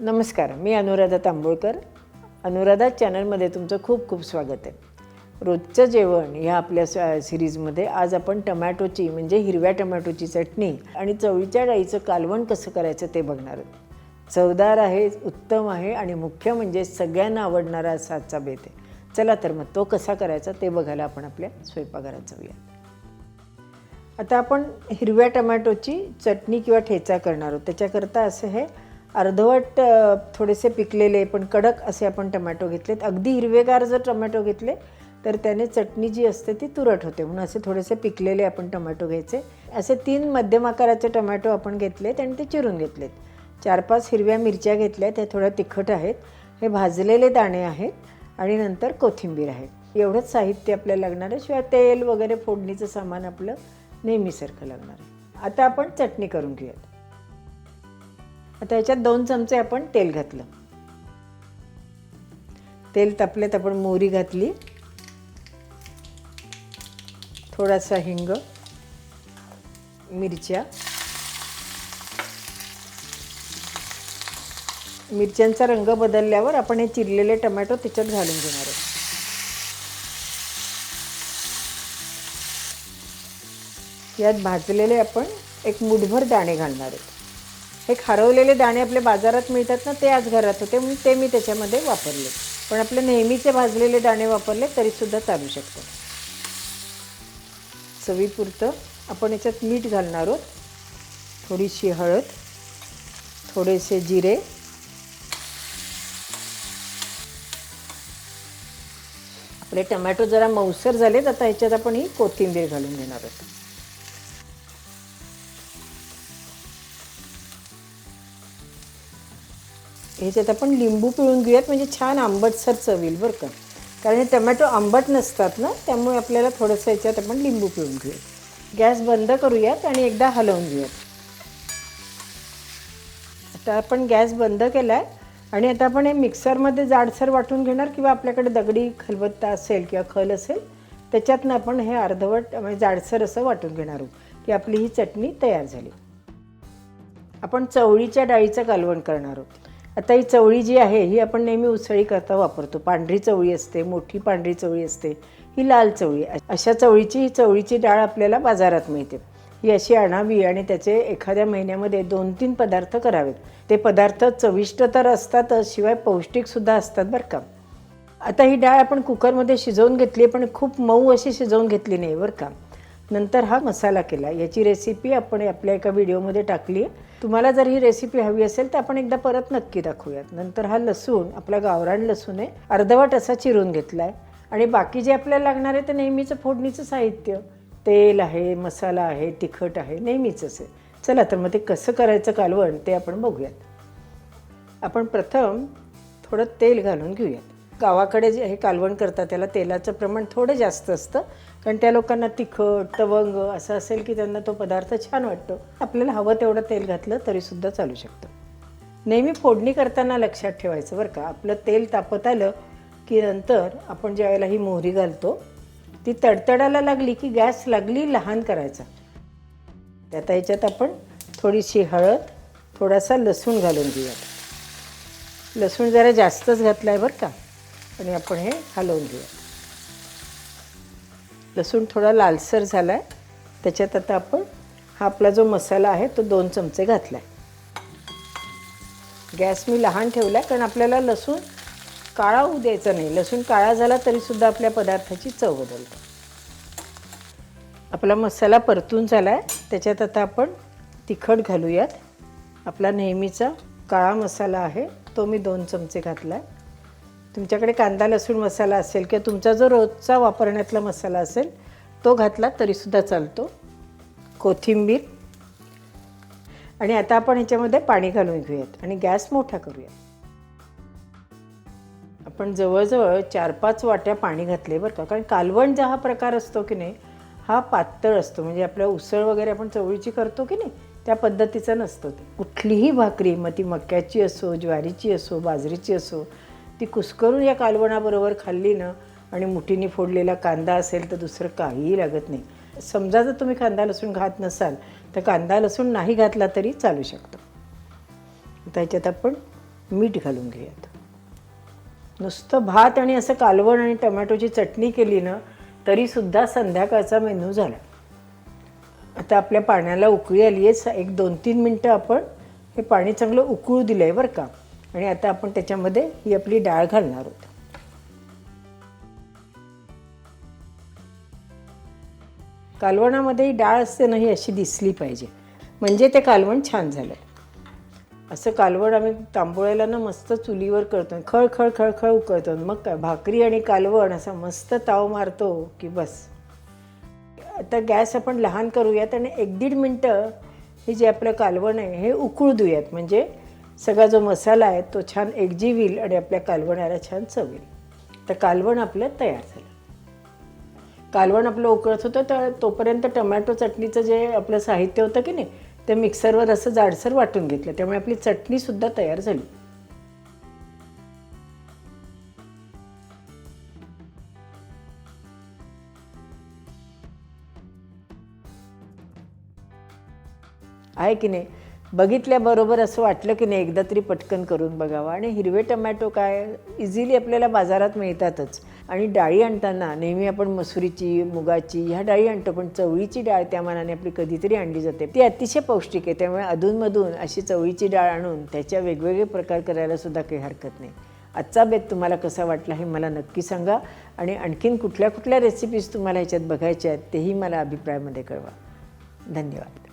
नमस्कार मी अनुराधा तांबोळकर. अनुराधा चॅनलमध्ये तुमचं खूप खूप स्वागत आहे. रोजचं जेवण ह्या आपल्या सिरीजमध्ये आज आपण टमॅटोची म्हणजे हिरव्या टमॅटोची चटणी आणि चवळीच्या डाळीचं कालवण कसं करायचं ते बघणार आहोत. चवदार आहे उत्तम आहे आणि मुख्य म्हणजे सगळ्यांना आवडणारा असा आजचा बेत आहे. चला तर मग तो कसा करायचा ते बघायला आपण आपल्या स्वयंपाकघरात जाऊया. आता आपण हिरव्या टमॅटोची चटणी किंवा ठेचा करणार आहोत. त्याच्याकरता असं हे अर्धवट थोडेसे पिकलेले पण कडक असे आपण टमॅटो घेतलेत. अगदी हिरवेगार जर टमॅटो घेतले तर त्याने चटणी जी असते ती तुरट होते. म्हणून असे थोडेसे पिकलेले आपण टमॅटो घ्यायचे. असे तीन मध्यम आकाराचे टमॅटो आपण घेतलेत आणि ते चिरून घेतलेत. चार पाच हिरव्या मिरच्या घेतल्या त्या थोड्या तिखट आहेत. हे भाजलेले दाणे आहेत आणि नंतर कोथिंबीर आहे. एवढंच साहित्य आपल्याला लागणार आहे. शिवाय तेल वगैरे फोडणीचं सामान आपलं नेहमीसारखं लागणार आहे. आता आपण चटणी करून घेऊयात. आता याच्यात दोन चमचे आपण तेल घातलं. तेल तापल्यात आपण मोहरी घातली. थोडासा हिंग मिरच्या. मिरच्यांचा रंग बदलल्यावर आपण हे चिरलेले टमॅटो त्याच्यात घालून घेणार आहोत. यात भाजलेले आपण एक मुठभर दाणे घालणार आहोत. हे खारवलेले दाणे आपले बाजारात मिळतात ना ते आज घरात होते म्हणून ते मी त्याच्यामध्ये वापरले. पण आपले नेहमीचे भाजलेले दाणे वापरले तरीसुद्धा चालू शकतो. चवीपुरतं आपण याच्यात मीठ घालणार आहोत. थोडीशी हळद थोडेसे जिरे आपले टमॅटो जरा मऊसर झालेत आता ह्याच्यात आपण ही कोथिंबीर घालून घेणार आहोत. ह्याच्यात आपण लिंबू पिळून घेऊयात म्हणजे छान आंबटसर चवील बरं का. कारण हे टमॅटो आंबट नसतात ना त्यामुळे आपल्याला थोडंसं याच्यात आपण लिंबू पिळून घेऊयात. गॅस बंद करूयात आणि एकदा हलवून घेऊयात. आता आपण गॅस बंद केला आहे आणि आता आपण हे मिक्सरमध्ये जाडसर वाटून घेणार किंवा आपल्याकडे दगडी खलबत्ता असेल किंवा खल असेल त्याच्यातनं आपण हे अर्धवट म्हणजे जाडसर असं वाटून घेणार आहोत की आपली ही चटणी तयार झाली. आपण चवळीच्या डाळीचं कालवण करणार आहोत. आता ही चवळी जी आहे ही आपण नेहमी उसळी करता वापरतो. पांढरी चवळी असते मोठी पांढरी चवळी असते ही लाल चवळी. अशा चवळीची ही चवळीची डाळ आपल्याला बाजारात मिळते. ही अशी आणावी आणि त्याचे एखाद्या महिन्यामध्ये दोन तीन पदार्थ करावेत. ते पदार्थ चविष्ट तर असतातच शिवाय पौष्टिकसुद्धा असतात बरं का. आता ही डाळ आपण कुकरमध्ये शिजवून घेतली पण खूप मऊ अशी शिजवून घेतली नाही बरं का. नंतर हा मसाला केला. याची रेसिपी आपण आपल्या एका व्हिडिओमध्ये टाकली आहे. तुम्हाला जर ही रेसिपी हवी असेल तर आपण एकदा परत नक्की दाखवूयात. नंतर हा लसूण आपला गावरान लसूण आहे अर्धवट असा चिरून घेतला आहे आणि बाकी जे आपल्याला लागणार आहे ते नेहमीचं फोडणीचं साहित्य. तेल आहे मसाला आहे तिखट आहे नेहमीचंच आहे. चला तर मग ते कसं करायचं कालवण ते आपण बघूयात. आपण प्रथम थोडं तेल घालून घेऊयात. गावाकडे जे हे कालवण करतात त्याला तेलाचं प्रमाण थोडं जास्त असतं. कारण त्या लोकांना तिखट तवंग असं असेल की त्यांना तो पदार्थ छान वाटतो. आपल्याला हवं तेवढं तेल घातलं तरीसुद्धा चालू शकतं. नेहमी फोडणी करताना लक्षात ठेवायचं बरं का. आपलं तेल तापत आलं की नंतर आपण ज्यावेळेला ही मोहरी घालतो ती तडतडायला लागली की गॅस लागली लहान करायचा. त्यात ह्याच्यात आपण थोडीशी हळद थोडासा लसूण घालून घेऊयात. लसूण जरा जास्तच घातला आहे बरं का. आणि आपण हे हलवून घेऊया लसूण थोडा लालसर झाला आहे त्याच्यात आता आपण हा आपला जो मसाला आहे तो दोन चमचे घातला आहे गॅस मी लहान ठेवला आहे कारण आपल्याला लसूण काळा होऊ द्यायचा नाही. लसूण काळा झाला तरीसुद्धा आपल्या पदार्थाची चव बदलते. आपला मसाला परतून झाला आहे त्याच्यात आता आपण तिखट घालूयात. आपला नेहमीचा काळा मसाला आहे तो मी दोन चमचे घातला आहे तुमच्याकडे कांदा लसूण मसाला असेल किंवा तुमचा जो रोजचा वापरण्यातला मसाला असेल तो घातला तरीसुद्धा चालतो. कोथिंबीर. आणि आता आपण याच्यामध्ये पाणी घालून घेऊयात आणि गॅस मोठा करूयात. आपण जवळजवळ चार पाच वाट्या पाणी घातले बरं का. कारण कालवण जो हा प्रकार असतो की नाही हा पातळ असतो. म्हणजे आपल्या उसळ वगैरे आपण चवळीची करतो की नाही त्या पद्धतीचा नसतो ते. कुठलीही भाकरी मग ती मक्याची असो ज्वारीची असो बाजरीची असो ती कुस्करून या कालवणाबरोबर खाल्ली ना आणि मुठीने फोडलेला कांदा असेल तर दुसरं काहीही लागत नाही. समजा जर तुम्ही कांदा लसूण घात नसाल तर कांदा लसूण नाही घातला तरी चालू शकतो. त्याच्यात आपण मीठ घालून घेऊयात. नुसतं भात आणि असं कालवण आणि टमॅटोची चटणी केली ना तरीसुद्धा संध्याकाळचा मेनू झाला. आता आपल्या पाण्याला उकळी आली आहे एक दोन तीन मिनटं आपण हे पाणी चांगलं उकळू दिलं आहे बरं का. आणि आता आपण त्याच्यामध्ये ही आपली डाळ घालणार आहोत. कालवणामध्ये ही डाळ असते ना ही अशी दिसली पाहिजे. म्हणजे ते कालवण छान झालं असं कालवण आम्ही तांबोळ्याला ना मस्त चुलीवर करतो खळ खळ खळ खळ उकळतो मग काय भाकरी आणि कालवण असा मस्त ताव मारतो की बस. आता गॅस आपण लहान करूयात आणि एक दीड मिनटं हे जे आपलं कालवण आहे हे उकळू देऊयात. म्हणजे सगळा जो मसाला आहे तो छान एकजीव येईल आणि आपल्या कालवणाला छान चव येईल तर कालवण आपलं तयार झालं. कालवण आपलं उकळत होतं तर तोपर्यंत टमॅटो चटणीचं जे आपलं साहित्य होतं की नाही ते मिक्सरवर असं जाडसर वाटून घेतलं. त्यामुळे आपली चटणीसुद्धा तयार झाली. आहे की नाही? बघितल्याबरोबर असं वाटलं की नाही एकदा तरी पटकन करून बघावं. आणि हिरवे टमॅटो काय इझिली आपल्याला बाजारात मिळतातच. आणि डाळी आणताना नेहमी आपण मसुरीची मुगाची ह्या डाळी आणतो पण चवळीची डाळ त्या मानाने आपली कधीतरी आणली जाते. ती अतिशय पौष्टिक आहे त्यामुळे अधूनमधून अशी चवळीची डाळ आणून त्याच्या वेगवेगळे प्रकार करायला सुद्धा काही हरकत नाही. आजचा बेत तुम्हाला कसा वाटला हे मला नक्की सांगा. आणि आणखीन कुठल्या कुठल्या रेसिपीज तुम्हाला ह्याच्यात बघायच्या आहेत तेही मला अभिप्रायामध्ये कळवा. धन्यवाद.